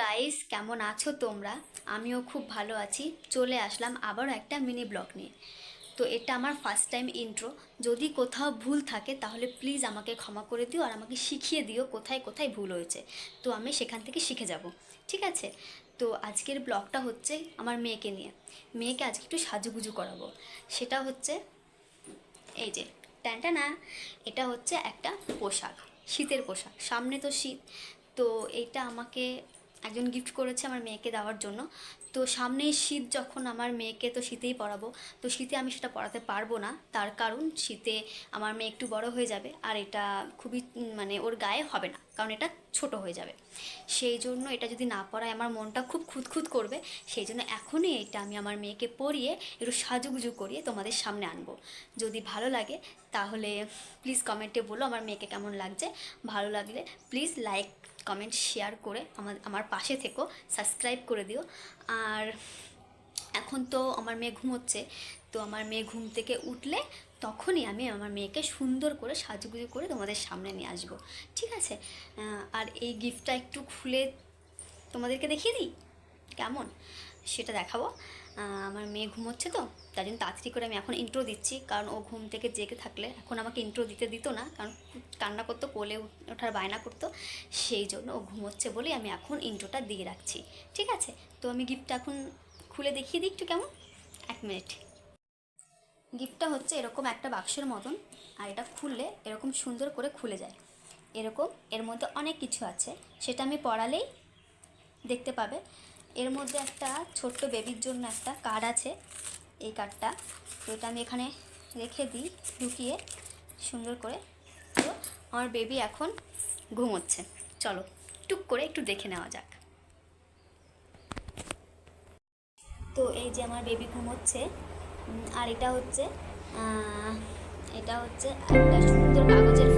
Guys কেমন আছো তোমরা? আমিও খুব ভালো আছি। চলে আসলাম আবারও একটা মিনি ব্লগ নিয়ে। তো এটা আমার ফার্স্ট টাইম ইন্ট্রো যদি কোথাও ভুল থাকে, তাহলে প্লিজ আমাকে ক্ষমা করে দিও আর আমাকে শিখিয়ে দিও কোথায় কোথায় ভুল হয়েছে। তো আমি সেখান থেকে শিখে যাব, ঠিক আছে? তো আজকের ব্লগটা হচ্ছে আমার মেয়েকে নিয়ে। মেয়েকে আজকে একটু সাজুগুজু করাবো। সেটা হচ্ছে, এই যে ট্যানটা না এটা হচ্ছে একটা পোশাক, শীতের পোশাক। সামনে তো শীত। তো এইটা আমাকে একজন গিফট করেছে আমার মেয়েকে দেওয়ার জন্য। তো সামনেই শীত যখন আমার মেয়েকে, তো শীতেই পরাবো। তো শীতে আমি সেটা পড়াতে পারব না। তার কারণ শীতে আমার মেয়ে একটু বড় হয়ে যাবে আর এটা খুবই মানে ওর গায়ে হবে না। কারণ এটা ছোট হয়ে যাবে। সেই জন্য এটা যদি না পড়ায় আমার মনটা খুব খুঁতখুত করবে। সেই জন্য এখনই এটা আমি আমার মেয়েকে পরিয়ে একটু সাজুগুজু করিয়ে তোমাদের সামনে আনব। যদি ভালো লাগে, তাহলে প্লিজ কমেন্টে বলো আমার মেয়েকে কেমন লাগছে। ভালো লাগলে প্লিজ লাইক কমেন্ট শেয়ার করে আমার আমার পাশে থেকো সাবস্ক্রাইব করে দিও। আর এখন তো আমার মেয়ে ঘুমোচ্ছে তো আমার মেয়ে ঘুম থেকে উঠলে তখনই আমি আমার মেয়েকে সুন্দর করে সাজুগুজু করে তোমাদের সামনে নিয়ে আসব। ঠিক আছে? আর এই গিফটটা একটু খুলে তোমাদেরকে দেখিয়ে দিই? কেমন? সেটা দেখাবো। আমার মেয়ে ঘুমোচ্ছে তো, তার জন্য তাড়াতাড়ি করে আমি এখন ইন্ট্রো দিচ্ছি, কারণ ও ঘুম থেকে জেগে থাকলে এখন আমাকে ইন্ট্রো দিতে দিত না, কারণ কান্না করতো, কোলে ওঠার বায়না করতো, সেই জন্য ও ঘুমোচ্ছে বলেই আমি এখন ইন্ট্রোটা দিয়ে রাখছি, ঠিক আছে? তো আমি গিফটটা এখন খুলে দেখিয়ে দিই একটু কেমন? এক মিনিট গিফটটা হচ্ছে এরকম একটা বাক্সের মতন, আর এটা খুললে এরকম সুন্দর করে খুলে যায়। এরকম এর মধ্যে অনেক কিছু আছে, সেটা আমি পড়ালেই দেখতে পাবে। এর মধ্যে একটা ছোট্ট বেবির জন্য একটা কার্ড আছে, এই কার্ডটা তো এটা আমি এখানে রেখে দিই, ঢুকিয়ে সুন্দর করে। তো আমার বেবি এখন ঘুমোচ্ছে। চলো, টুক করে একটু দেখে নেওয়া যাক। তো এই যে আমার বেবি ঘুমোচ্ছে আর এটা হচ্ছে এটা হচ্ছে একটা সুন্দর কাগজের